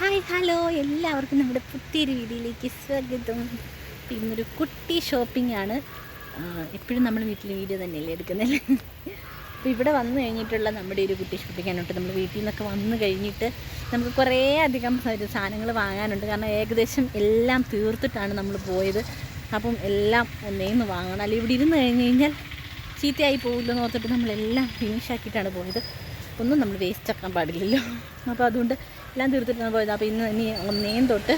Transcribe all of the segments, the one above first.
Hi hello. എല്ലാവർക്കും നമ്മുടെ പുതിയൊരു വീഡിയോയിലേക്ക് സ്വാഗതം. പിന്നെ ഒരു കുട്ടി ഷോപ്പിംഗ് ആണ്. എപ്പോഴും നമ്മൾ വീട്ടിൽ വീഡിയോ തന്നെയല്ലേ എടുക്കുന്നത് അപ്പോൾ ഇവിടെ വന്നു കഴിഞ്ഞിട്ടുള്ള നമ്മുടെ ഒരു കുട്ടി ഷോപ്പിംഗ് ആണ്. നമ്മൾ വീട്ടിൽ നിന്നൊക്കെ വന്നു കഴിഞ്ഞിട്ട് നമുക്ക് കുറേ അധികം സാധനങ്ങൾ വാങ്ങാനുണ്ട്. കാരണം ഏകദേശം എല്ലാം തീർത്തിട്ടാണ് നമ്മൾ പോയത്. അപ്പം എല്ലാം ഒന്നേന്ന് വാങ്ങണം. അല്ലെങ്കിൽ ഇവിടെ ഇരുന്ന് കഴിഞ്ഞ് കഴിഞ്ഞാൽ ചീത്തയായി പോകില്ലെന്ന് ഓർത്തിട്ട് നമ്മളെല്ലാം ഫിനിഷ് ആക്കിയിട്ടാണ് പോയത്. ഒന്നും നമ്മൾ വേസ്റ്റ് ആക്കാൻ പാടില്ലല്ലോ. അപ്പോൾ അതുകൊണ്ട് എല്ലാം തീർത്തിട്ടാണ് പോയത്. അപ്പോൾ ഇന്ന് ഇനി ഒന്നേം തൊട്ട്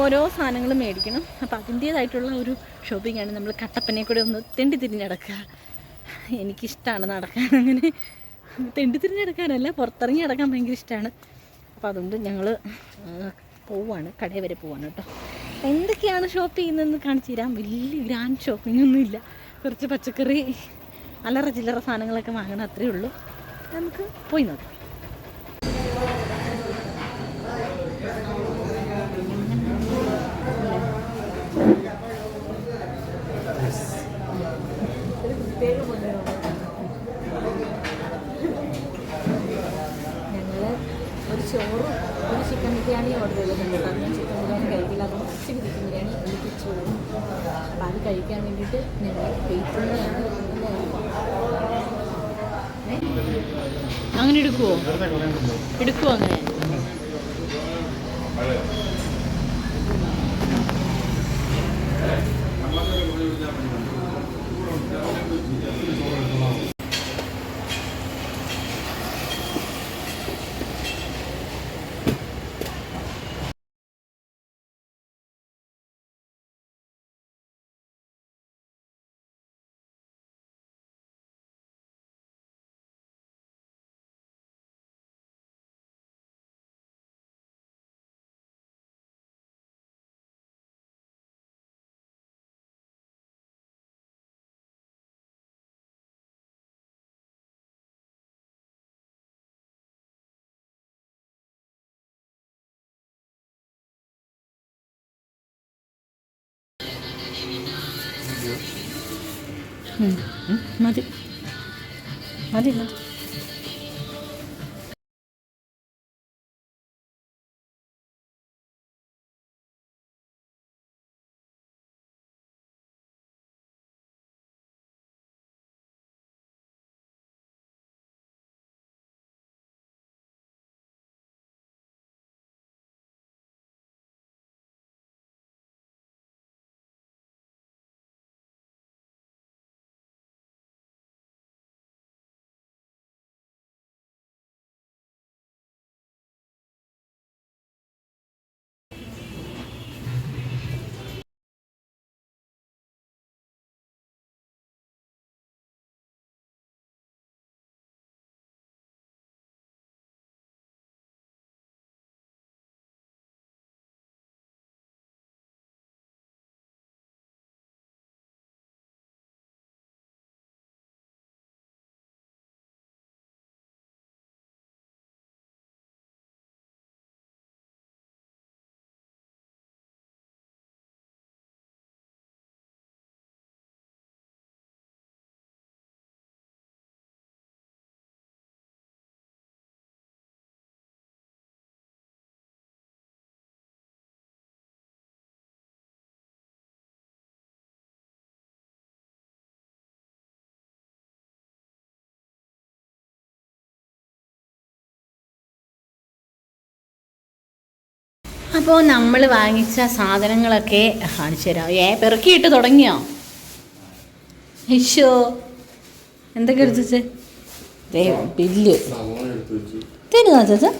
ഓരോ സാധനങ്ങളും മേടിക്കണം. അപ്പോൾ അതിന്റേതായിട്ടുള്ള ഒരു ഷോപ്പിംഗ് ആണ്. നമ്മൾ കട്ടപ്പനെ കൂടെ ഒന്ന് തെണ്ടി തിരിഞ്ഞടക്കുക. എനിക്കിഷ്ടമാണ് നടക്കാൻ. അങ്ങനെ തെണ്ടി തിരിഞ്ഞടക്കാനല്ല പുറത്തിറങ്ങി നടക്കാൻ ഭയങ്കര ഇഷ്ടമാണ് അപ്പോൾ അതുകൊണ്ട് ഞങ്ങൾ പോവാണ്. കടയിൽ വരെ പോവാണ് കേട്ടോ. എന്തൊക്കെയാണ് ഷോപ്പ് ചെയ്യുന്നതെന്ന് കാണിച്ചു തരാം. വലിയ ഗ്രാൻഡ് ഷോപ്പിംഗ് ഒന്നുമില്ല കുറച്ച് പച്ചക്കറി അല്ലറ ചില്ലറ സാധനങ്ങളൊക്കെ വാങ്ങണം അത്രയേ ഉള്ളൂ. നമുക്ക് പോയി നോക്കാം ഞങ്ങൾ ഒരു ചോറും ഒരു ചിക്കൻ ബിരിയാണി ഓർഡർ ചെയ്തിട്ടുണ്ട്. കാരണം ചിക്കൻ ബിരിയാണി കഴിക്കില്ല. അതുകൊണ്ട് കുറച്ച് ചിക്കൻ ബിരിയാണി എനിക്ക് ചോറും അപ്പോൾ അത് കഴിക്കാൻ വേണ്ടിയിട്ട് ഞങ്ങൾ വെയിറ്റുള്ളതാണ്. അങ്ങനെ എടുക്കുവോ? എടുക്കുവോ അങ്ങനെ? മതി മതി മതി അപ്പോൾ നമ്മൾ വാങ്ങിച്ച സാധനങ്ങളൊക്കെ കാണിച്ചു തരാം. ഏ പെറുക്കിയിട്ട് തുടങ്ങിയോ? ഈശോ എന്തൊക്കെ എടുത്തു ബില്ല്. തരുന്ന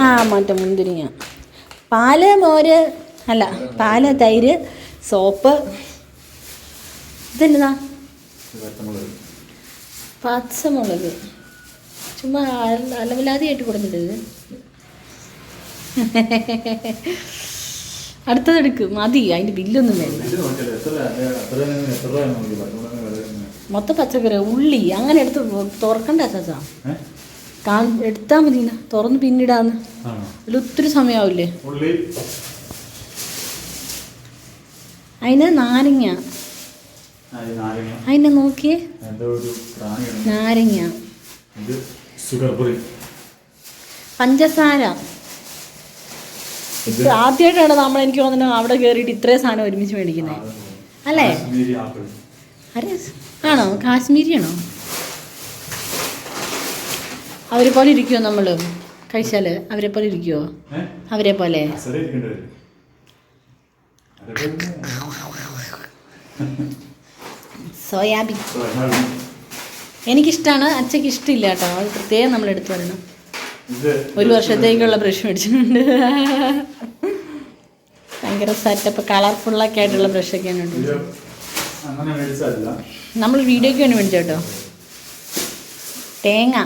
ആ മറ്റേ മുന്തിരിങ്ങ. പാൽ മോര് അല്ല പാൽ തൈര് സോപ്പ്. ഇതെന്നതാ പച്ചമുളക്. ചുമ്മാ അല- ആയിട്ട് കൊടുത്തിട്ട് അടുത്തതെടുക്ക്. മതി അതിന്റെ ബില്ലൊന്നും വേണ്ട. മൊത്തം പച്ചക്കറി ഉള്ളി അങ്ങനെ എടുത്ത് തുറക്കണ്ട ചാച്ചാ കാ എടുത്താൽ മതി തുറന്ന് പിന്നിടാന്ന്. അതിൽ ഒത്തിരി സമയമാവില്ലേ അതിന് നാരങ്ങ. അതിനെ നോക്കിയേ. നാരങ്ങ. പഞ്ചസാര. ആദ്യമായിട്ടാണ് നമ്മൾ എനിക്ക് തോന്നുന്നു അവിടെ കയറിയിട്ട് ഇത്രയും സാധനം ഒരുമിച്ച് മേടിക്കുന്നത് അല്ലേ? കാശ്മീരി ആപ്പിൾ. കാശ്മീരി ആണോ? കാശ്മീരിയാണോ? അവരെ പോലെ ഇരിക്കുമോ നമ്മൾ കഴിച്ചാൽ അവരെ പോലെ ഇരിക്കുമോ അവരെ പോലെ സോയാബീൻ. എനിക്കിഷ്ടമാണ് അച്ഛക്ക് ഇഷ്ടമില്ല കേട്ടോ. അത് പ്രത്യേകം നമ്മൾ എടുത്തു പറയണം. ഒരു വർഷത്തേക്കുള്ള ബ്രഷ് മേടിച്ചിട്ടുണ്ട്. ഭയങ്കര സെറ്റപ്പ് കളർഫുള്ളൊക്കെ ആയിട്ടുള്ള ബ്രഷൊക്കെയാണ് ഇത് അങ്ങനെ നമ്മൾ വീഡിയോയ്ക്ക് വേണ്ടി മേടിച്ചു കേട്ടോ തേങ്ങ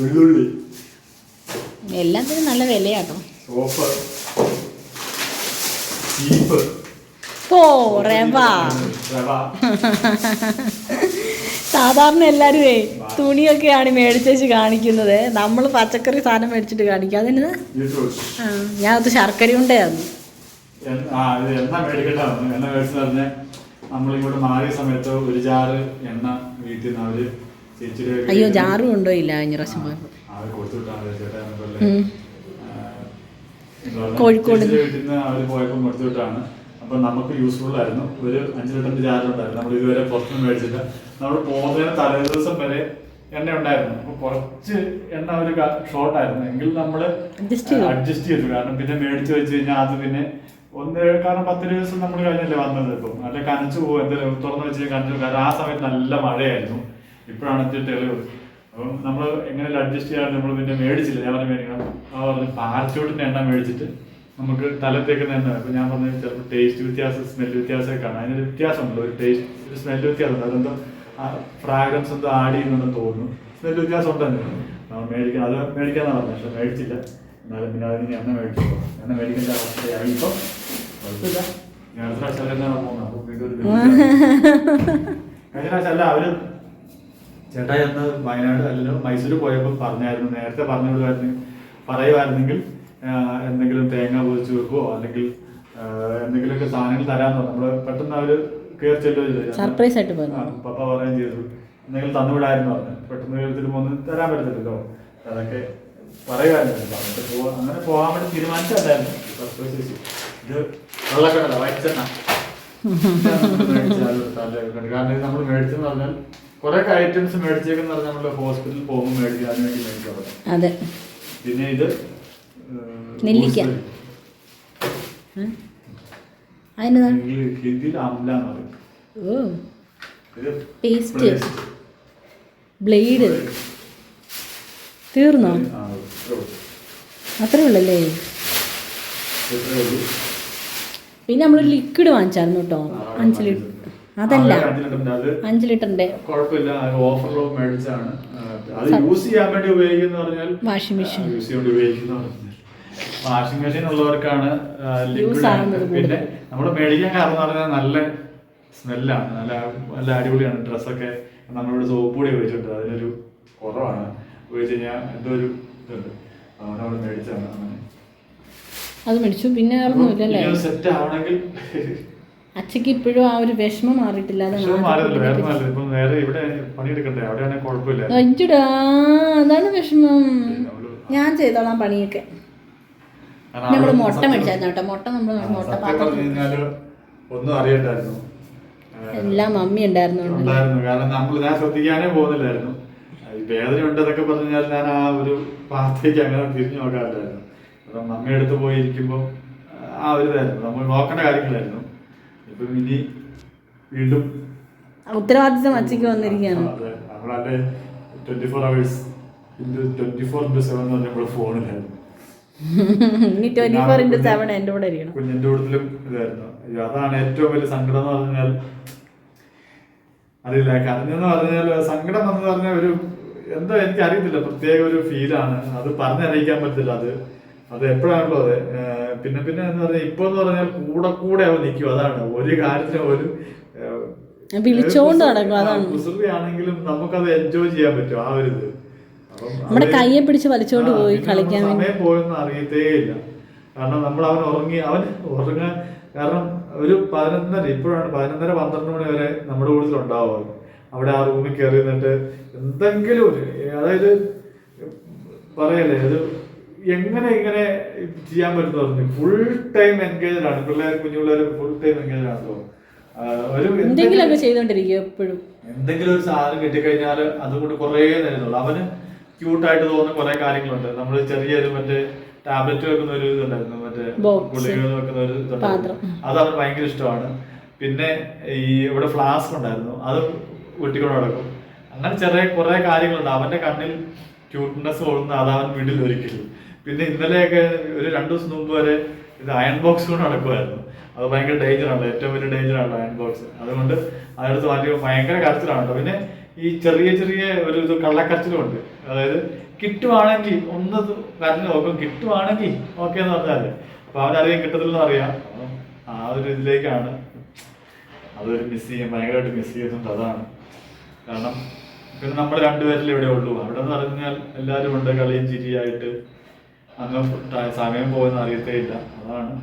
വെള്ളുള്ളി എല്ലാത്തിനും നല്ല വിലയാട്ടോ. സാധാരണ എല്ലാവരുമേ തുണിയൊക്കെയാണ് മേടിച്ചേച്ച് കാണിക്കുന്നത്. നമ്മൾ പച്ചക്കറി സാധനം മേടിച്ചിട്ട് കാണിക്കുക അതിന് ആ ഞാൻ അത് ശർക്കര ഉണ്ടായിരുന്നു എൻ- എണ്ണ മേടിക്കട്ടെ എണ്ണ മേടിച്ചു പറഞ്ഞാൽ നമ്മളിങ്ങോട്ട് മാറിയ സമയത്ത് ഒരു ജാറ് എണ്ണ വീട്ടിൽ നിന്ന് അവർ അയ്യോ ജാറും ഉണ്ടോ ഇല്ല കഴിഞ്ഞ പ്രാവശ്യം കോഴിക്കോട്. പോയപ്പോൾ വിട്ടാണ് അപ്പൊ നമുക്ക് യൂസ്ഫുൾ ആയിരുന്നു. ഒരു അഞ്ച് ലിറ്ററിന്റെ ജാർ ഉണ്ടായിരുന്നു നമ്മൾ ഇതുവരെ പുറത്തുനിന്ന് മേടിച്ചില്ല. നമ്മൾ പോകുന്നതിന് തലേ ദിവസം വരെ എണ്ണ ഉണ്ടായിരുന്നു. അപ്പൊ കുറച്ച് എണ്ണ ഒരു ഷോർട്ട് ആയിരുന്നു. എങ്കിൽ നമ്മൾ. അഡ്ജസ്റ്റ് ചെയ്തു. കാരണം പിന്നെ മേടിച്ചു വെച്ച് കഴിഞ്ഞാൽ അത് പിന്നെ ഒന്ന് കാരണം പത്ത് ദിവസം നമ്മൾ കഴിഞ്ഞല്ലേ വന്നത് ഇപ്പം. അല്ലെ കനച്ചു പോകും എന്തെങ്കിലും തുറന്നു വെച്ച് കനച്ചു. കാരണം ആ സമയത്ത് നല്ല മഴയായിരുന്നു. ഇപ്പോഴാണ് ഇതിന്റെ തെളിവ്. അപ്പം നമ്മൾ എങ്ങനെ അഡ്ജസ്റ്റ് ചെയ്യാൻ നമ്മൾ പിന്നെ മേടിച്ചില്ല. ഞാൻ പറഞ്ഞു മേടിക്കണം. ആ പറഞ്ഞു പാരച്ചൂട്ടിന്റെ എണ്ണ മേടിച്ചിട്ട് നമുക്ക് തലത്തേക്കുന്ന എണ്ണ. അപ്പൊ ഞാൻ പറഞ്ഞു ചിലപ്പോൾ ടേസ്റ്റ് വ്യത്യാസം സ്മെല്ല് വ്യത്യാസമൊക്കെ കാണാം. അതിനൊരു വ്യത്യാസമുണ്ടല്ലോ. ഒരു ടേസ്റ്റ് ഒരു സ്മെല്ല് വ്യത്യാസമുണ്ട്. അതെന്തോ ഫ്രാഗ്രൻസ് എന്തോ ആഡ് ചെയ്യുന്നുണ്ടെന്ന് തോന്നുന്നു. നല്ല വ്യത്യാസം ഉണ്ടെന്ന് മേടിക്കാൻ അത് മേടിക്കാൻ പറഞ്ഞത് പക്ഷെ മേടിച്ചില്ല. എന്നാലും പിന്നെ അതിന് എണ്ണ മേടിച്ചു. എണ്ണ മേടിക്കേണ്ട അവസ്ഥയായി. ഇപ്പം കുഴപ്പമില്ല. ഞാൻ അടുത്ത പ്രാവശ്യം തന്നെയാണ് പോകുന്നത്? അപ്പം വീണ്ടും ഒരു കഴിഞ്ഞ പ്രാവശ്യം അല്ല അവർ ചേട്ടാ എന്ന് വയനാട് അല്ലല്ലോ മൈസൂർ പോയപ്പോൾ പറഞ്ഞായിരുന്നു. നേരത്തെ പറഞ്ഞു വിടുമായിരുന്നു പറയുമായിരുന്നെങ്കിൽ എന്തെങ്കിലും തേങ്ങ പൊതിച്ച് വെക്കുവോ? അല്ലെങ്കിൽ എന്തെങ്കിലുമൊക്കെ സാധനങ്ങൾ തരാമെന്നോ നമ്മൾ നമ്മൾ പെട്ടെന്ന് അവർ കയറി ചെല്ലുകയോ സർപ്രൈസ് ആയിട്ട് പോയി പപ്പ പറയുകയും ചെയ്തു. നിങ്ങൾ തന്നുവിടായിരുന്നു പറഞ്ഞു. പെട്ടെന്ന് കേൾത്തിട്ട് പോകുന്ന തരാൻ പറ്റത്തില്ലല്ലോ. അതൊക്കെ പറയുമായിരുന്നു. പറഞ്ഞിട്ട് പോവാ അങ്ങനെ പോകാൻ വേണ്ടി തീരുമാനിച്ചല്ലായിരുന്നു സർപ്രൈസ് ചെയ്തു. ഇത് വെള്ളക്കടല വൈറ്റെണ്ണ കാരണം നമ്മൾ മേടിച്ചെന്ന് പറഞ്ഞാൽ കുറെ ഐറ്റംസ് മേടിച്ചേക്കെന്ന് പറഞ്ഞാൽ നമ്മൾ ഹോസ്പിറ്റലിൽ പോകുമ്പോൾ മേടിക്കാൻ വേണ്ടി മേടിക്കാറ് അതെ. പിന്നെ ഇത് നെല്ലിക്ക. ഓ. പേസ്റ്റ്. ബ്ലേഡ്. തീർന്നോ? അത്രേ ഉള്ളല്ലേ? പിന്നെ നമ്മളൊരു ലിക്വിഡ് വാങ്ങിച്ചായിരുന്നു കേട്ടോ. അഞ്ച് ലിറ്റർ അതല്ല. അഞ്ച് ലിറ്ററിന്റെ വാഷിംഗ് മെഷീൻ. വാഷിംഗ് മെഷീൻ ഉള്ളവർക്കാണ് ലിക്വിഡ് പിന്നെ നമ്മൾ മേടിക്കാൻ കാരണം പറഞ്ഞാൽ നല്ല സ്മെല്ലാണ് നല്ല നല്ല അടിപൊളിയാണ്. ഡ്രസ്സൊക്കെ നമ്മളിവിടെ സോപ്പ് കൂടി ഉപയോഗിച്ചിട്ടുണ്ട് അതിനൊരു കുറവാണ്. ഉപയോഗിച്ച് കഴിഞ്ഞാൽ എന്തോ ഒരു ഇതുണ്ട്. അവനവിടെ മേടിച്ചാണ് അങ്ങനെ. അത് മേടിച്ചു. പിന്നെ സെറ്റ് ആവണമെങ്കിൽ അച്ഛക്ക് ഇപ്പോഴും ആ ഒരു വിഷമം മാറിയിട്ടില്ല അതാണ് വിഷമം. ഞാൻ ചെയ്തോളാം പണിയൊക്കെ. നമ്മൾ മുട്ട മേടിച്ചായിരുന്നു കേട്ടോ. മുട്ട നമ്മൾ മുട്ട ഒന്നും അറിയണ്ടായിരുന്നു. എല്ലാം മമ്മി ഉണ്ടായിരുന്നു ഉണ്ടായിരുന്നു. കാരണം നമ്മൾ ഞാൻ ശ്രദ്ധിക്കാനേ പോകുന്നില്ലായിരുന്നു. വേദന ഉണ്ടെന്നൊക്കെ പറഞ്ഞാൽ ഞാൻ ആ ഒരു ഭാഗത്തേക്ക് അങ്ങനെ തിരിഞ്ഞു നോക്കാറില്ലായിരുന്നു. അപ്പം മമ്മി അടുത്ത് പോയിരിക്കുമ്പോൾ ആ ഒരു ഇതായിരുന്നു. നമ്മൾ നോക്കേണ്ട കാര്യങ്ങളായിരുന്നു. ഇപ്പം ഇനി വീണ്ടും ഉത്തരവാദിത്തം അച്ഛക്ക് വന്നിരിക്കുകയാണ്. നമ്മളെ twenty four hours twenty four into seven പറഞ്ഞാൽ ഫോണിലായിരുന്നു ട്വന്റി ഫോർ ഇന്റു സെവൻ എന്റെ കൂടെ ഇരിക്കണം. കുഞ്ഞിന്റെ കൂടുതലും ഇതായിരുന്നു. അതാണ് ഏറ്റവും വലിയ സങ്കടം എന്ന് പറഞ്ഞാൽ അറിയില്ല. കരഞ്ഞെന്ന് പറഞ്ഞാൽ സങ്കടം എന്ന് പറഞ്ഞാൽ ഒരു എന്തോ എനിക്ക് അറിയത്തില്ല പ്രത്യേക ഒരു ഫീലാണ് അത് പറഞ്ഞറിയിക്കാൻ പറ്റില്ല അത് അത് എപ്പോഴാണല്ലോ അതെ പിന്നെ പിന്നെ എന്ന് പറഞ്ഞാൽ ഇപ്പൊ എന്ന് പറഞ്ഞാൽ കൂടെ കൂടെ അവൻ നിൽക്കും. അതാണ്. ഒരു കാര്യത്തിന് ഒരു വിളിച്ചോണ്ട് നടക്കും, അതാണ്. ആണെങ്കിലും നമുക്കത് എൻജോയ് ചെയ്യാൻ പറ്റും. ആ ഒരു ഇത്. നമ്മുടെ കയ്യെ പിടിച്ച് വലിച്ചോണ്ട് പോയി കളിക്കാൻ സമയം പോയെന്ന് അറിയത്തേ ഇല്ല. കാരണം നമ്മൾ അവൻ ഉറങ്ങി അവൻ ഉറങ്ങാൻ കാരണം ഒരു പതിനൊന്നര ഇപ്പോഴാണ് പതിനൊന്നര പന്ത്രണ്ട് മണി വരെ നമ്മുടെ കൂടുതൽ ഉണ്ടാവുക. അവിടെ ആ റൂമിൽ കയറി നിന്നിട്ട് എന്തെങ്കിലും ഒരു അതായത് പറയല്ലേ ഒരു എങ്ങനെ ഇങ്ങനെ ചെയ്യാൻ പറ്റുന്ന പറഞ്ഞു. ഫുൾ ടൈം എൻഗേജഡ് ആണ്. പിള്ളേർ കുഞ്ഞു പിള്ളേർ ഫുൾ ടൈം എൻഗേജഡ് ആണല്ലോ ഒരു എപ്പോഴും. എന്തെങ്കിലും ഒരു സാധനം കിട്ടിക്കഴിഞ്ഞാൽ അതുകൊണ്ട് കുറേ നേരം അവന് ക്യൂട്ടായിട്ട് തോന്നുന്ന കുറെ കാര്യങ്ങളുണ്ട്. നമ്മൾ ചെറിയൊരു മറ്റേ ടാബ്ലറ്റ് വെക്കുന്ന ഒരു ഇതുണ്ടായിരുന്നു. മറ്റേ. ഗുളികകൾ വെക്കുന്ന ഒരു. ഇതുണ്ടായിരുന്നു. അത് അവന് ഭയങ്കര ഇഷ്ടമാണ്. പിന്നെ ഈ ഇവിടെ ഫ്ലാസ്ക് ഉണ്ടായിരുന്നു. അത് കുട്ടികളോട് നടക്കും. അങ്ങനെ ചെറിയ കുറെ കാര്യങ്ങളുണ്ട്. അവന്റെ കണ്ണിൽ ക്യൂട്ട്നെസ് തോന്നുന്ന അത് അവൻ വീട്ടിൽ ഒരിക്കലും. പിന്നെ ഇന്നലെയൊക്കെ ഒരു രണ്ടു ദിവസം മുമ്പ് വരെ ഇത് അയൺ ബോക്സ് കൊണ്ട് നടക്കുമായിരുന്നു അത് ഭയങ്കര ഡേഞ്ചറാണ് ഏറ്റവും വലിയ ഡേഞ്ചറാണ് അയൺ ബോക്സ് അതുകൊണ്ട് അതെടുത്ത് മാറ്റി ഭയങ്കര കരച്ചിലാണ് കേട്ടോ. പിന്നെ ഈ ചെറിയ ചെറിയ ഒരു ഇത് കള്ളക്കരച്ചിലുണ്ട് അതായത് കിട്ടുവാണെങ്കിൽ ഒന്ന് നല്ല നോക്കും. കിട്ടുവാണെങ്കിൽ ഓക്കെ എന്ന് പറഞ്ഞാൽ. അപ്പൊ അവനറിയാം കിട്ടത്തില്ലെന്ന് അറിയാം. ആ ഒരു ഇതിലേക്കാണ് അതൊരു മിസ് ചെയ്യാൻ ഭയങ്കരമായിട്ട് മിസ് ചെയ്യുന്നുണ്ട് അതാണ്. കാരണം പിന്നെ നമ്മൾ രണ്ടുപേരല്ലേ ഇവിടെ ഉള്ളൂ. അവിടെ എന്ന് പറഞ്ഞാൽ എല്ലാവരും ഉണ്ട്. കളിയും ചിരിയായിട്ട് അങ്ങ് സമയം പോകുന്ന അറിയത്തേ ഇല്ല അതാണ്.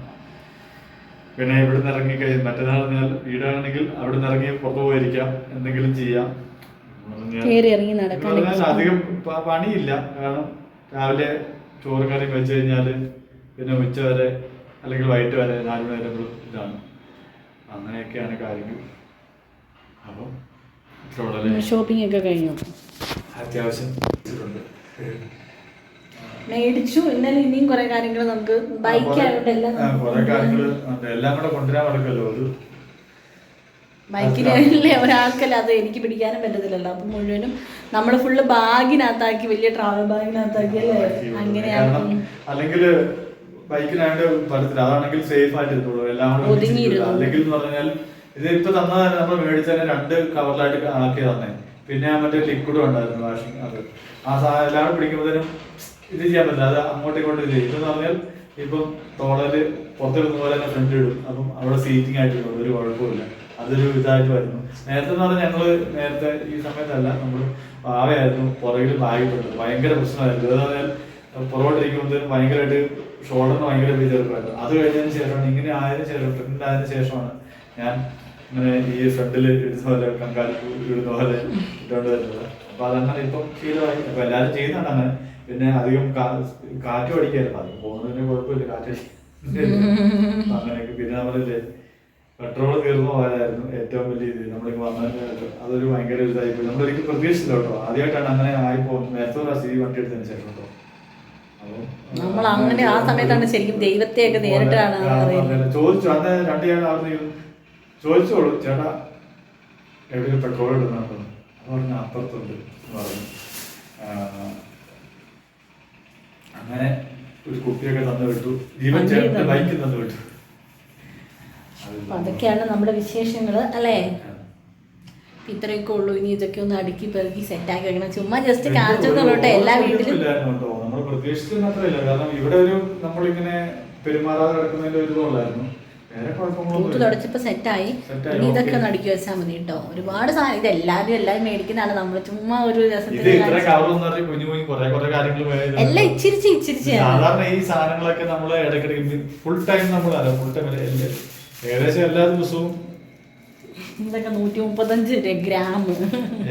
പിന്നെ ഇവിടുന്ന് ഇറങ്ങി കഴിഞ്ഞാൽ മറ്റേതാണെന്ന് പറഞ്ഞാൽ വീടാണെങ്കിൽ അവിടെ നിന്ന് ഇറങ്ങി പുറത്തു പോയിരിക്കാം. എന്തെങ്കിലും ചെയ്യാം. പറഞ്ഞാൽ- കയറി ഇറങ്ങി എന്ന് നടക്കാൻ പറഞ്ഞാൽ അധികം പണിയില്ല. കാരണം രാവിലെ ചോറ് കറി വെച്ച് കഴിഞ്ഞാൽ പിന്നെ ഉച്ച വരെ അല്ലെങ്കിൽ വൈകിട്ട് വരെ നാല് മണി വരെ ഇതാണ്. അങ്ങനെയൊക്കെയാണ് കാര്യങ്ങൾ. അപ്പം ഷോപ്പിംഗ് ഒക്കെ കഴിഞ്ഞു? അത്യാവശ്യം. മേടിച്ചു. എന്നാലും ഇനിയും കുറെ കാര്യങ്ങൾ നമുക്ക് ബൈക്ക് കുറെ- ആയതുകൊണ്ട് എല്ലാം കുറെ കാര്യങ്ങൾ എല്ലാം കൂടെ കൊണ്ടുവരാൻ നടക്കല്ലോ ഒരു ബൈക്കിലെ ഒരാൾക്കല്ല അത് എനിക്ക് പിടിക്കാനും പറ്റത്തില്ലല്ലോ. അപ്പൊ മുഴുവനും നമ്മൾ ഫുള്ള് ബാഗിനകത്താക്കി വലിയ ട്രാവൽ ബാഗിനകത്താക്കി അല്ലേ? അങ്ങനെയാണ് അല്ലെങ്കിൽ ബൈക്കിനായിട്ട് പറ്റത്തില്ല. അതാണെങ്കിൽ സേഫ് ആയിട്ട് ഇരുന്നുള്ളൂ എല്ലാം. അല്ലെങ്കിൽ പറഞ്ഞാൽ ഇത് ഇപ്പൊ തന്ന നമ്മൾ മേടിച്ചതിന് രണ്ട് കവറിലായിട്ട് ആക്കി തന്നെ. പിന്നെ മറ്റേ ലിക്വിഡും ഉണ്ടായിരുന്നു വാഷിംഗ് അത് ആ സാധനം എല്ലാം പിടിക്കുമ്പോഴത്തേനും ഇത് ചെയ്യാൻ പറ്റില്ല. അത് അങ്ങോട്ടും ഇങ്ങോട്ടും ചെയ്യും. ഇതെന്ന് പറഞ്ഞാൽ ഇപ്പം തോളൽ പുറത്തിടുന്ന പോലെ തന്നെ ഫ്രണ്ട് ഇടും. അപ്പം അവിടെ സീറ്റിംഗ് ആയിട്ട് ഒരു കുഴപ്പമില്ല അതൊരു ഇതായിട്ട് വരുന്നു. നേരത്തെ എന്ന് പറഞ്ഞാൽ ഞങ്ങൾ നേരത്തെ ഈ സമയത്തല്ല നമ്മൾ പാവയായിരുന്നു പുറകിൽ ബാഗിട്ടുണ്ട് ഭയങ്കര പ്രശ്നമായിരുന്നു. എന്ന് പറഞ്ഞാൽ പുറകോട്ടിരിക്കുമ്പോഴത്തേനും ഭയങ്കരമായിട്ട് ഷോൾഡറിന് ഭയങ്കര വിചാരമായിരുന്നു അത് കഴിഞ്ഞതിന് ശേഷമാണ് ഇങ്ങനെ ആയതിനു ശേഷം പ്രഗ്നന്റ് ആയതിനു ശേഷമാണ് ഞാൻ ഇങ്ങനെ ഈ ഫ്രണ്ടിൽ ഇടുന്ന പോലെ കങ്കാലി ഇടുന്ന പോലെ ഇട്ടുകൊണ്ട് വരുന്നത്. അപ്പൊ അതങ്ങനെ ഇപ്പം ശീലമായി. അപ്പൊ എല്ലാവരും ചെയ്യുന്നുണ്ട് അങ്ങനെ. പിന്നെ അധികം കാറ്റ് പഠിക്കായിരുന്നു അത് പോകുന്നതിന് കുഴപ്പമില്ല കാറ്റ് അങ്ങനെയൊക്കെ. പിന്നെ നമ്മളില്ലേ പെട്രോൾ തീർന്നു പോയതായിരുന്നു ഏറ്റവും വലിയ ഇത്? നമ്മളിങ്ങ് വന്നതിന് അതൊരു ഭയങ്കര ഇതായി പോയി നമ്മളൊരിക്കലും പ്രതീക്ഷിച്ചില്ല കേട്ടോ. ആദ്യമായിട്ടാണ് അങ്ങനെ ആയി പോകുന്നത് നേരത്തെ ഒരു സ്ഥിതി വണ്ടി എടുത്തതിന് ശേഷം കേട്ടോ. നമ്മൾ അങ്ങനെ ആ സമയത്താണ് ശരിക്കും ദൈവത്തെയൊക്കെ നേരിട്ട് കാണാൻ ആ, അറിയുന്നത്. അതെ. ചോദിച്ചു അന്ന് രണ്ട് അവർ അവിടെ ചോദിച്ചോളൂ ചേട്ടാ എവിടെ പെട്രോൾ ഇടുന്നുണ്ടോ? അപ്പൊ പറഞ്ഞു അപ്പുറത്തുണ്ട് എന്ന് പറഞ്ഞു. അങ്ങനെ ഒരു കുപ്പിയൊക്കെ തന്നു വിട്ടു. ജീവൻ ചേട്ടന്റെ തന്നു. ബൈക്ക് തന്നു വിട്ടു. അപ്പൊ അതൊക്കെയാണ് നമ്മുടെ വിശേഷങ്ങൾ അല്ലേ. ഇത്രയൊക്കെ ഉള്ളൂ. ഇനി ഇതൊക്കെ ഒന്ന് അടുക്കി പെറുക്കി സെറ്റാക്കി വെക്കണം. ചുമ്മാ ജസ്റ്റ് കാണിച്ചോട്ടെ എല്ലാ വീട്ടിലും. നമ്മൾ മാത്രമല്ല കാരണം ഇവിടെ ഒരു നമ്മളിങ്ങനെ പെരുമാറാതെ കിടക്കുന്നതിന്റെ ഒരു ഇതുള്ളായിരുന്നു. വേറെ തൂത്ത് കുഴപ്പങ്ങളൊന്നും തുടച്ചപ്പോ സെറ്റായി ഇനി ഇതൊക്കെ. ഒന്ന് അടുക്കി വെച്ചാൽ മതി കേട്ടോ. ഒരുപാട് സാധനം ഇത് എല്ലാവരും എല്ലാവരും മേടിക്കുന്നതാണ്. നമ്മൾ ചുമ്മാ ഒരു രസത്തിന് എല്ലാം ഇച്ചിരിച്ച് ഇച്ചിരിച്ച് സാധാരണ ഈ സാധനങ്ങളൊക്കെ നമ്മൾ ഇടയ്ക്കിടയ്ക്ക് ഫുൾ ടൈം നമ്മൾ ഫുൾ ടൈം ഏകദേശം എല്ലാ ദിവസവും ഇതൊക്കെ നൂറ്റി മുപ്പത്തഞ്ച് ഗ്രാം.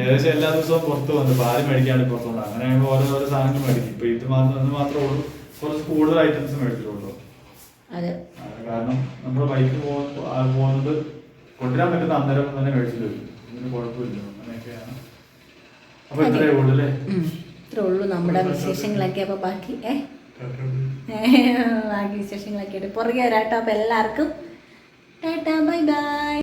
ഏകദേശം എല്ലാ ദിവസവും പുറത്ത് വന്ന് പാൽ മേടിക്കാണ് പുറത്തുകൊണ്ട് അങ്ങനെ ആകുമ്പോൾ ഓരോ ഓരോ സാധനങ്ങൾ മേടിക്കും. ഇപ്പൊ ഇത് മാത്രം ഇത് മാത്രമേ ഉള്ളൂ. കുറച്ച് കൂടുതൽ ഐറ്റംസ് മേടിച്ചിട്ടുള്ളൂ. അതെ. കാരണം നമ്മൾ ബൈക്ക് പോകുന്നത് കൊണ്ടുവരാൻ പറ്റുന്ന അന്നേരം തന്നെ മേടിച്ചിട്ട് വരും. ഇതിന് കുഴപ്പമില്ല. അങ്ങനെയൊക്കെയാണ്. അപ്പൊ ഇത്രയേ ഉള്ളൂ അല്ലേ. ഇത്രേ ഉള്ളൂ നമ്മുടെ വിശേഷങ്ങളൊക്കെ. അപ്പൊ ബാക്കി ബാക്കി വിശേഷങ്ങളൊക്കെ ആയിട്ട് പുറകെ വരാട്ടോ. അപ്പൊ എല്ലാവർക്കും Bye bye.